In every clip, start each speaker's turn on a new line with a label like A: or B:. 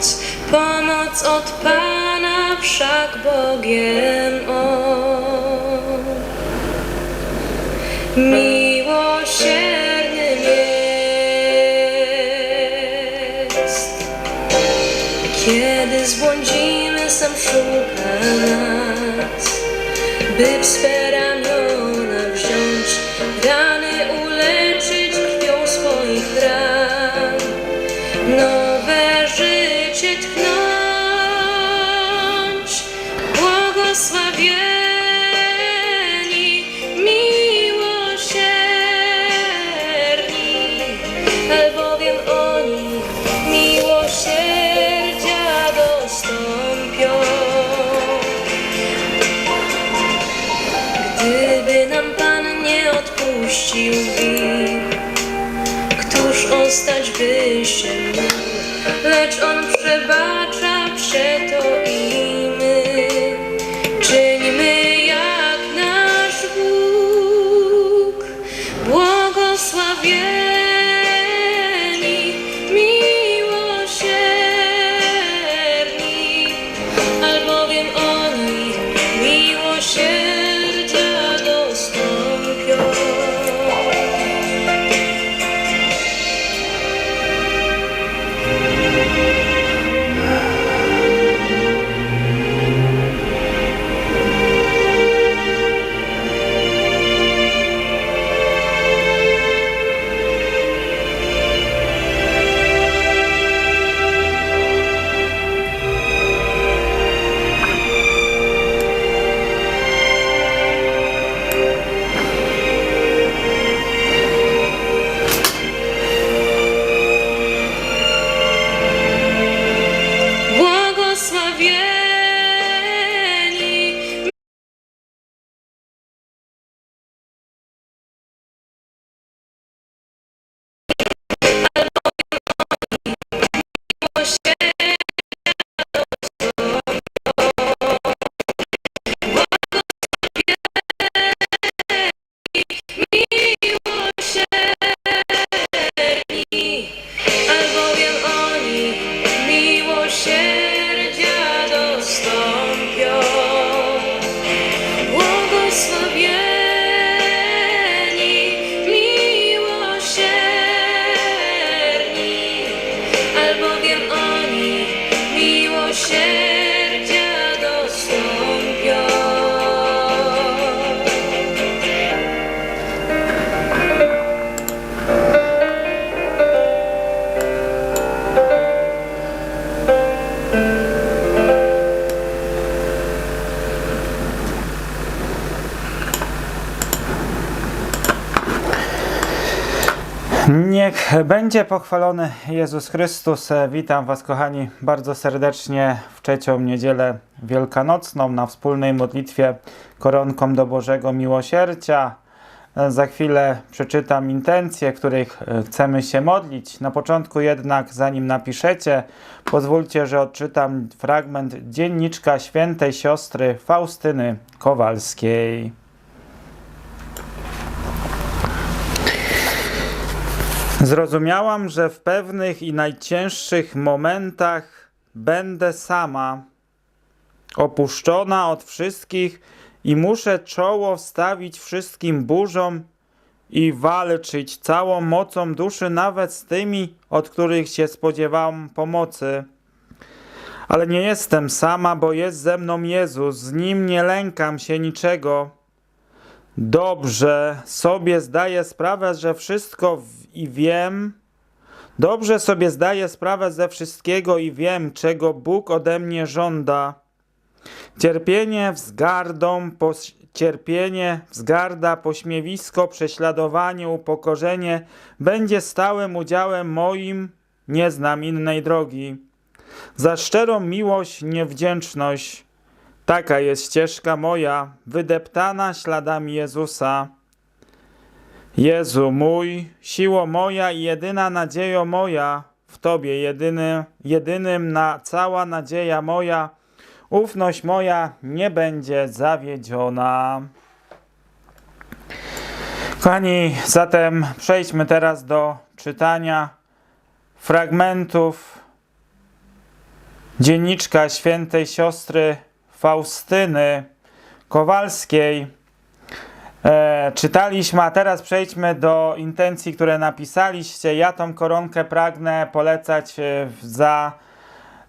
A: pomoc, pomoc od Pana wszak Bogiem On. Miłosiernym jest, kiedy zbłądzimy, sam szuka nas, by w odpuścił win, któż ostać by się mógł? Lecz On przebacza przeto
B: Niech będzie pochwalony Jezus Chrystus. Witam Was, kochani, bardzo serdecznie w trzecią niedzielę wielkanocną na wspólnej modlitwie koronką do Bożego Miłosierdzia. Za chwilę przeczytam intencje, których e, chcemy się modlić. Na początku jednak, zanim napiszecie, pozwólcie, że odczytam fragment dzienniczka świętej siostry Faustyny Kowalskiej. Zrozumiałam, że w pewnych i najcięższych momentach będę sama, opuszczona od wszystkich i muszę czoło wstawić wszystkim burzom i walczyć całą mocą duszy nawet z tymi, od których się spodziewałam pomocy. Ale nie jestem sama, bo jest ze mną Jezus, z Nim nie lękam się niczego. Dobrze sobie zdaję sprawę, że wszystko i wiem. Dobrze sobie zdaję sprawę ze wszystkiego i wiem, czego Bóg ode mnie żąda. Cierpienie wzgardą, pos- cierpienie, wzgarda, pośmiewisko, prześladowanie, upokorzenie będzie stałym udziałem moim, nie znam innej drogi. Za szczerą miłość, niewdzięczność. Taka jest ścieżka moja, wydeptana śladami Jezusa. Jezu mój, siło moja i jedyna nadziejo moja, w Tobie jedyny, jedynym na cała nadzieja moja, ufność moja nie będzie zawiedziona. Kochani, zatem przejdźmy teraz do czytania fragmentów dzienniczka świętej siostry Faustyny Kowalskiej. E, czytaliśmy, a teraz przejdźmy do intencji, które napisaliście. Ja tą koronkę pragnę polecać e, za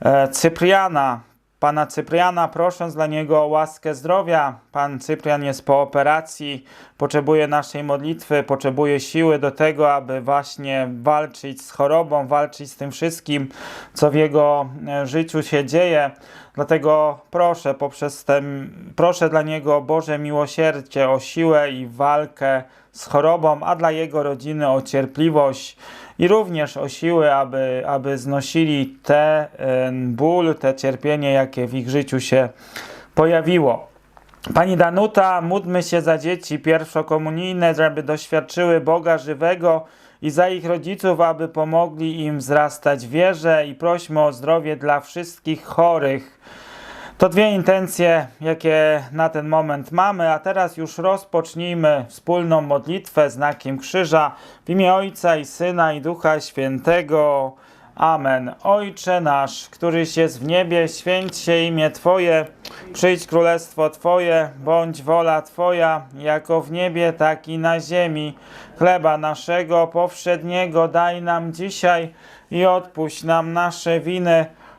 B: e, Cypriana, pana Cypriana, prosząc dla niego o łaskę zdrowia. Pan Cyprian jest po operacji, potrzebuje naszej modlitwy, potrzebuje siły do tego, aby właśnie walczyć z chorobą, walczyć z tym wszystkim, co w jego e, życiu się dzieje. Dlatego proszę poprzez ten, proszę dla niego o Boże miłosierdzie, o siłę i walkę z chorobą, a dla jego rodziny o cierpliwość i również o siłę, aby, aby znosili te ból, te cierpienie, jakie w ich życiu się pojawiło. Pani Danuta, módlmy się za dzieci pierwszokomunijne, żeby doświadczyły Boga żywego i za ich rodziców, aby pomogli im wzrastać wierze i prośmy o zdrowie dla wszystkich chorych. To dwie intencje, jakie na ten moment mamy, a teraz już rozpocznijmy wspólną modlitwę znakiem krzyża w imię Ojca i Syna i Ducha Świętego. Amen. Ojcze nasz, któryś jest w niebie, święć się imię Twoje, przyjdź królestwo Twoje, bądź wola Twoja, jako w niebie, tak i na ziemi. Chleba naszego powszedniego daj nam dzisiaj i odpuść nam nasze winy,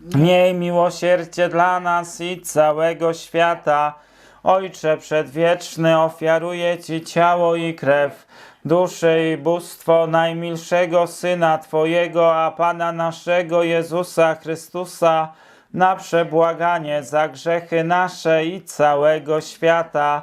B: Miej miłosierdzie dla nas i całego świata. Ojcze przedwieczny, ofiaruję Ci ciało i krew, duszę i bóstwo najmilszego Syna Twojego, a Pana naszego Jezusa Chrystusa, na przebłaganie za grzechy nasze i całego świata.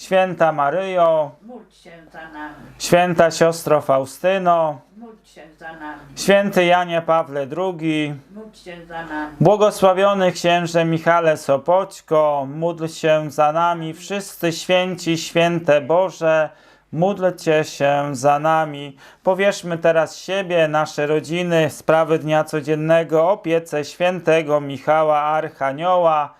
B: Święta Maryjo,
C: Módl się za nami,
B: święta siostro Faustyno,
C: módl się za nami,
B: święty Janie Pawle II,
C: módl się za nami,
B: Błogosławiony księże Michale Sopoćko, módl się za nami, wszyscy święci, święte Boże, módlcie się za nami. Powierzmy teraz siebie, nasze rodziny, sprawy dnia codziennego, opiece świętego Michała Archanioła.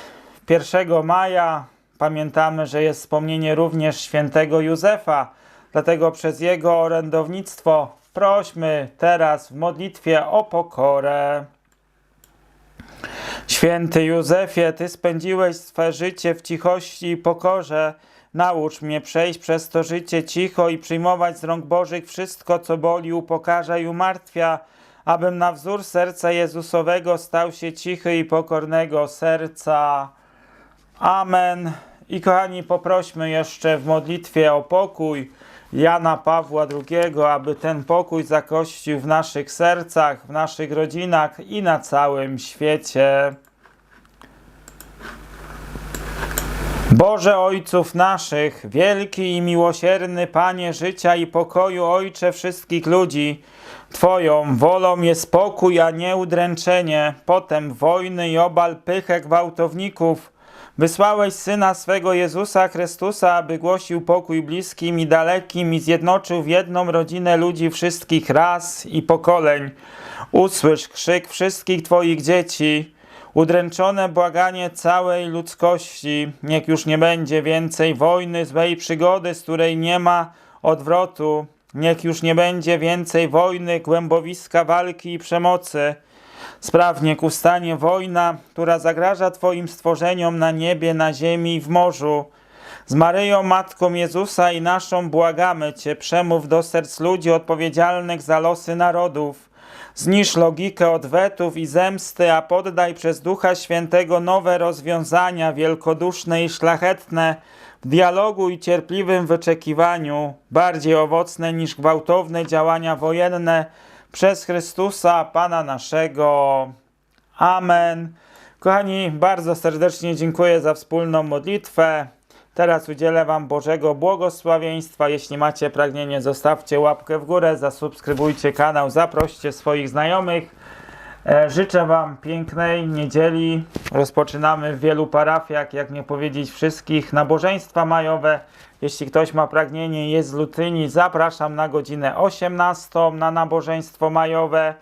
B: 1 maja pamiętamy, że jest wspomnienie również świętego Józefa, dlatego przez jego orędownictwo prośmy teraz w modlitwie o pokorę. Święty Józefie, Ty spędziłeś swe życie w cichości i pokorze. Naucz mnie przejść przez to życie cicho i przyjmować z rąk Bożych wszystko, co boli, upokarza i umartwia, abym na wzór serca Jezusowego stał się cichy i pokornego serca. Amen. I kochani, poprośmy jeszcze w modlitwie o pokój Jana Pawła II, aby ten pokój zakościł w naszych sercach, w naszych rodzinach i na całym świecie. Boże Ojców naszych, wielki i miłosierny Panie życia i pokoju, Ojcze wszystkich ludzi, Twoją wolą jest pokój, a nie udręczenie, potem wojny i obal pychę gwałtowników. Wysłałeś Syna swego Jezusa Chrystusa, aby głosił pokój bliskim i dalekim i zjednoczył w jedną rodzinę ludzi wszystkich ras i pokoleń. Usłysz krzyk wszystkich Twoich dzieci, udręczone błaganie całej ludzkości. Niech już nie będzie więcej wojny, złej przygody, z której nie ma odwrotu. Niech już nie będzie więcej wojny, głębowiska walki i przemocy. Sprawnie ustanie wojna, która zagraża Twoim stworzeniom na niebie, na ziemi i w morzu. Z Maryją, Matką Jezusa i naszą błagamy Cię, przemów do serc ludzi odpowiedzialnych za losy narodów. Znisz logikę odwetów i zemsty, a poddaj przez Ducha Świętego nowe rozwiązania wielkoduszne i szlachetne, w dialogu i cierpliwym wyczekiwaniu, bardziej owocne niż gwałtowne działania wojenne, przez Chrystusa, Pana naszego. Amen. Kochani, bardzo serdecznie dziękuję za wspólną modlitwę. Teraz udzielę Wam Bożego błogosławieństwa. Jeśli macie pragnienie, zostawcie łapkę w górę, zasubskrybujcie kanał, zaproście swoich znajomych. E, Życzę Wam pięknej niedzieli. Rozpoczynamy w wielu parafiach, jak nie powiedzieć wszystkich, nabożeństwa majowe. Jeśli ktoś ma pragnienie, jest z Lutyni, zapraszam na godzinę 18 na nabożeństwo majowe.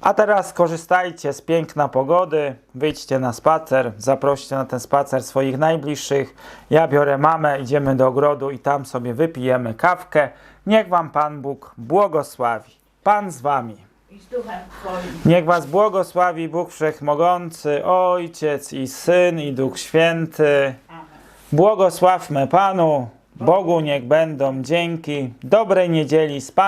B: A teraz korzystajcie z piękna pogody, wyjdźcie na spacer, zaproście na ten spacer swoich najbliższych. Ja biorę mamę, idziemy do ogrodu i tam sobie wypijemy kawkę. Niech Wam Pan Bóg błogosławi. Pan z Wami.
C: I z duchem Twoim.
B: Niech Was błogosławi Bóg Wszechmogący, Ojciec i Syn i Duch Święty.
C: Amen.
B: Błogosławmy Panu, Bogu niech będą dzięki. Dobrej niedzieli z Panem.